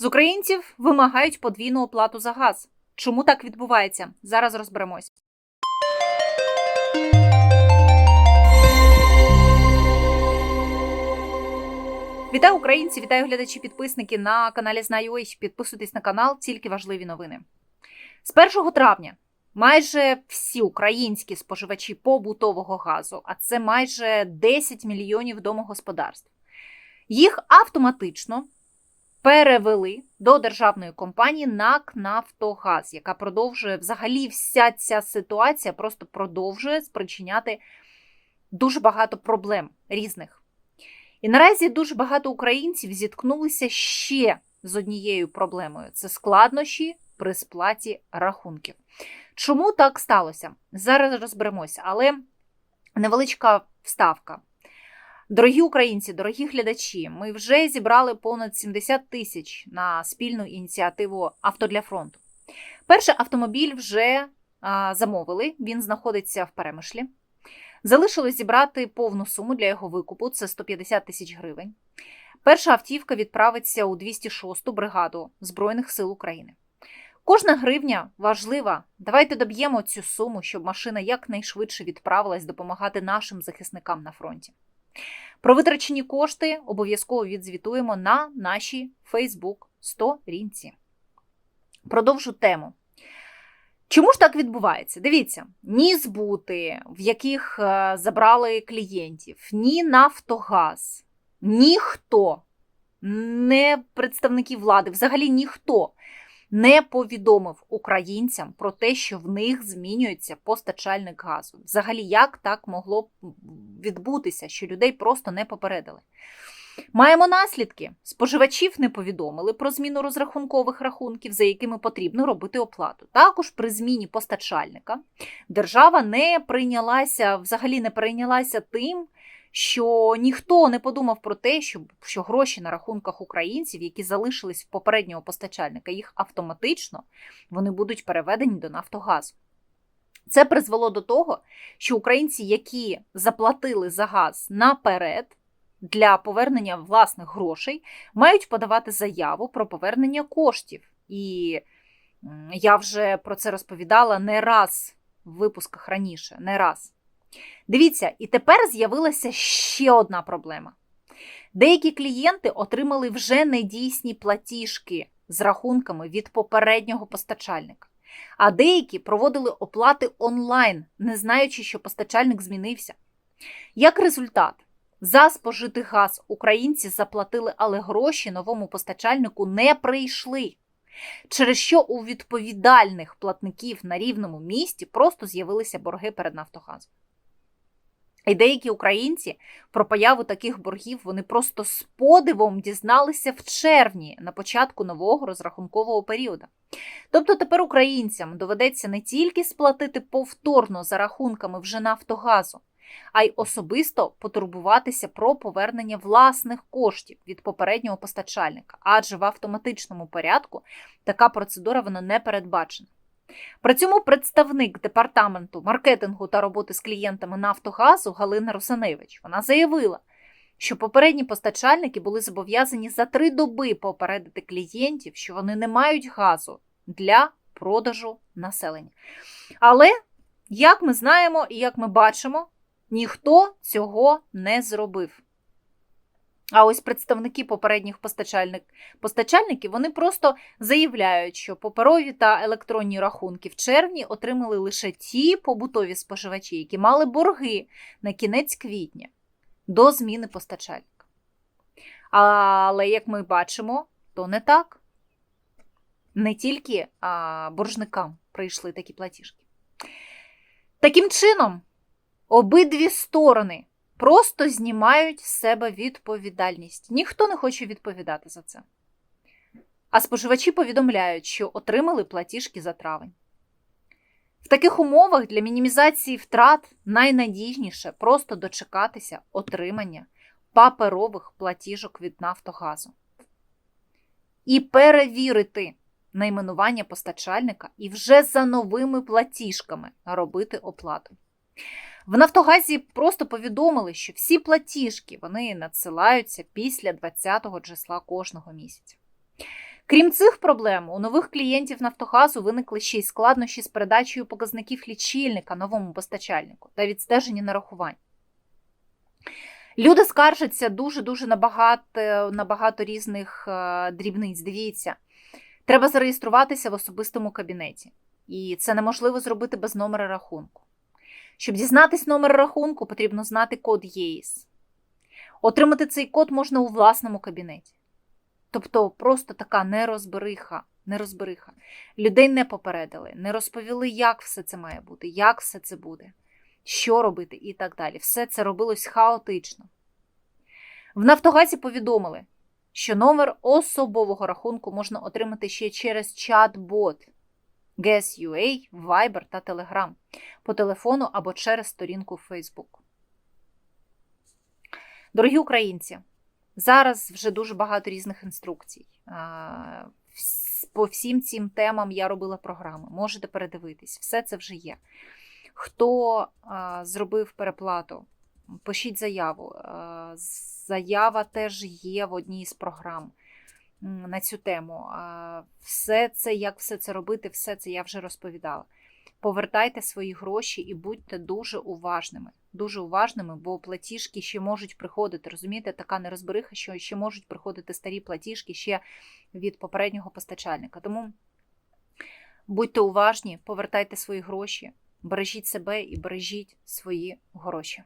З українців вимагають подвійну оплату за газ. Чому так відбувається? Зараз розберемось. Вітаю українці, вітаю глядачі, підписники на каналі Знаю. Підписуйтесь на канал, тільки важливі новини. З 1 травня майже всі українські споживачі побутового газу, а це майже 10 мільйонів домогосподарств, їх автоматично перевели до державної компанії НАК Нафтогаз, яка продовжує взагалі вся ця ситуація просто продовжує спричиняти дуже багато проблем різних. І наразі дуже багато українців зіткнулися ще з однією проблемою: це складнощі при сплаті рахунків. Чому так сталося? Зараз розберемося, але невеличка вставка. Дорогі українці, дорогі глядачі, ми вже зібрали понад 70 тисяч на спільну ініціативу Авто для фронту. Перший автомобіль вже а, замовили, він знаходиться в перемишлі. Залишилось зібрати повну суму для його викупу це 150 тисяч гривень. Перша автівка відправиться у 206-ту бригаду Збройних сил України. Кожна гривня важлива. Давайте доб'ємо цю суму, щоб машина якнайшвидше відправилась допомагати нашим захисникам на фронті. Про витрачені кошти обов'язково відзвітуємо на нашій Фейсбук-сторінці. Продовжу тему. Чому ж так відбувається? Дивіться, ні збути, в яких е, забрали клієнтів, ні Нафтогаз, ніхто, не представники влади, взагалі ніхто не повідомив українцям про те, що в них змінюється постачальник газу. Взагалі, як так могло відбутися, що людей просто не попередили? Маємо наслідки. Споживачів не повідомили про зміну розрахункових рахунків, за якими потрібно робити оплату. Також при зміні постачальника держава не прийнялася, взагалі не прийнялася тим, що ніхто не подумав про те, що, що гроші на рахунках українців, які залишились в попереднього постачальника, їх автоматично вони будуть переведені до Нафтогазу. Це призвело до того, що українці, які заплатили за газ наперед, для повернення власних грошей мають подавати заяву про повернення коштів. І я вже про це розповідала не раз в випусках раніше, не раз. Дивіться, і тепер з'явилася ще одна проблема. Деякі клієнти отримали вже недійсні платіжки з рахунками від попереднього постачальника, а деякі проводили оплати онлайн, не знаючи, що постачальник змінився. Як результат, за спожитий газ українці заплатили, але гроші новому постачальнику не прийшли. Через що у відповідальних платників на рівному місці просто з'явилися борги перед Нафтогазом. І деякі українці про появу таких боргів вони просто з подивом дізналися в червні на початку нового розрахункового періоду. Тобто тепер українцям доведеться не тільки сплатити повторно за рахунками вже Нафтогазу, а й особисто потурбуватися про повернення власних коштів від попереднього постачальника, адже в автоматичному порядку така процедура вона не передбачена. При цьому представник департаменту маркетингу та роботи з клієнтами Нафтогазу Галина Русаневич вона заявила, що попередні постачальники були зобов'язані за три доби попередити клієнтів, що вони не мають газу для продажу населення. Але, як ми знаємо і як ми бачимо, Ніхто цього не зробив. А ось представники попередніх постачальник, постачальників вони просто заявляють, що паперові та електронні рахунки в червні отримали лише ті побутові споживачі, які мали борги на кінець квітня до зміни постачальника. Але, як ми бачимо, то не так. Не тільки а, боржникам прийшли такі платіжки. Таким чином. Обидві сторони просто знімають з себе відповідальність. Ніхто не хоче відповідати за це. А споживачі повідомляють, що отримали платіжки за травень. В таких умовах для мінімізації втрат найнадійніше просто дочекатися отримання паперових платіжок від Нафтогазу. І перевірити найменування постачальника і вже за новими платіжками робити оплату. В Нафтогазі просто повідомили, що всі платіжки вони надсилаються після 20-го числа кожного місяця. Крім цих проблем, у нових клієнтів Нафтогазу виникли ще й складнощі з передачею показників лічильника новому постачальнику та відстеження нарахувань. Люди скаржаться дуже-дуже на багато, на багато різних е, дрібниць. Дивіться, треба зареєструватися в особистому кабінеті, і це неможливо зробити без номера рахунку. Щоб дізнатись номер рахунку, потрібно знати код ЄІС. Отримати цей код можна у власному кабінеті. Тобто просто така нерозбериха, нерозбериха. Людей не попередили, не розповіли, як все це має бути, як все це буде, що робити і так далі. Все це робилось хаотично. В Нафтогазі повідомили, що номер особового рахунку можна отримати ще через чат-бот GES.UA, Viber та Telegram по телефону або через сторінку Facebook. Дорогі українці, зараз вже дуже багато різних інструкцій. По всім цим темам я робила програми. Можете передивитись, все це вже є. Хто зробив переплату, пишіть заяву. Заява теж є в одній з програм на цю тему. Все це, як все це робити, все це я вже розповідала. Повертайте свої гроші і будьте дуже уважними. Дуже уважними, бо платіжки ще можуть приходити. Розумієте, така нерозбериха, що ще можуть приходити старі платіжки ще від попереднього постачальника. Тому будьте уважні, повертайте свої гроші, бережіть себе і бережіть свої гроші.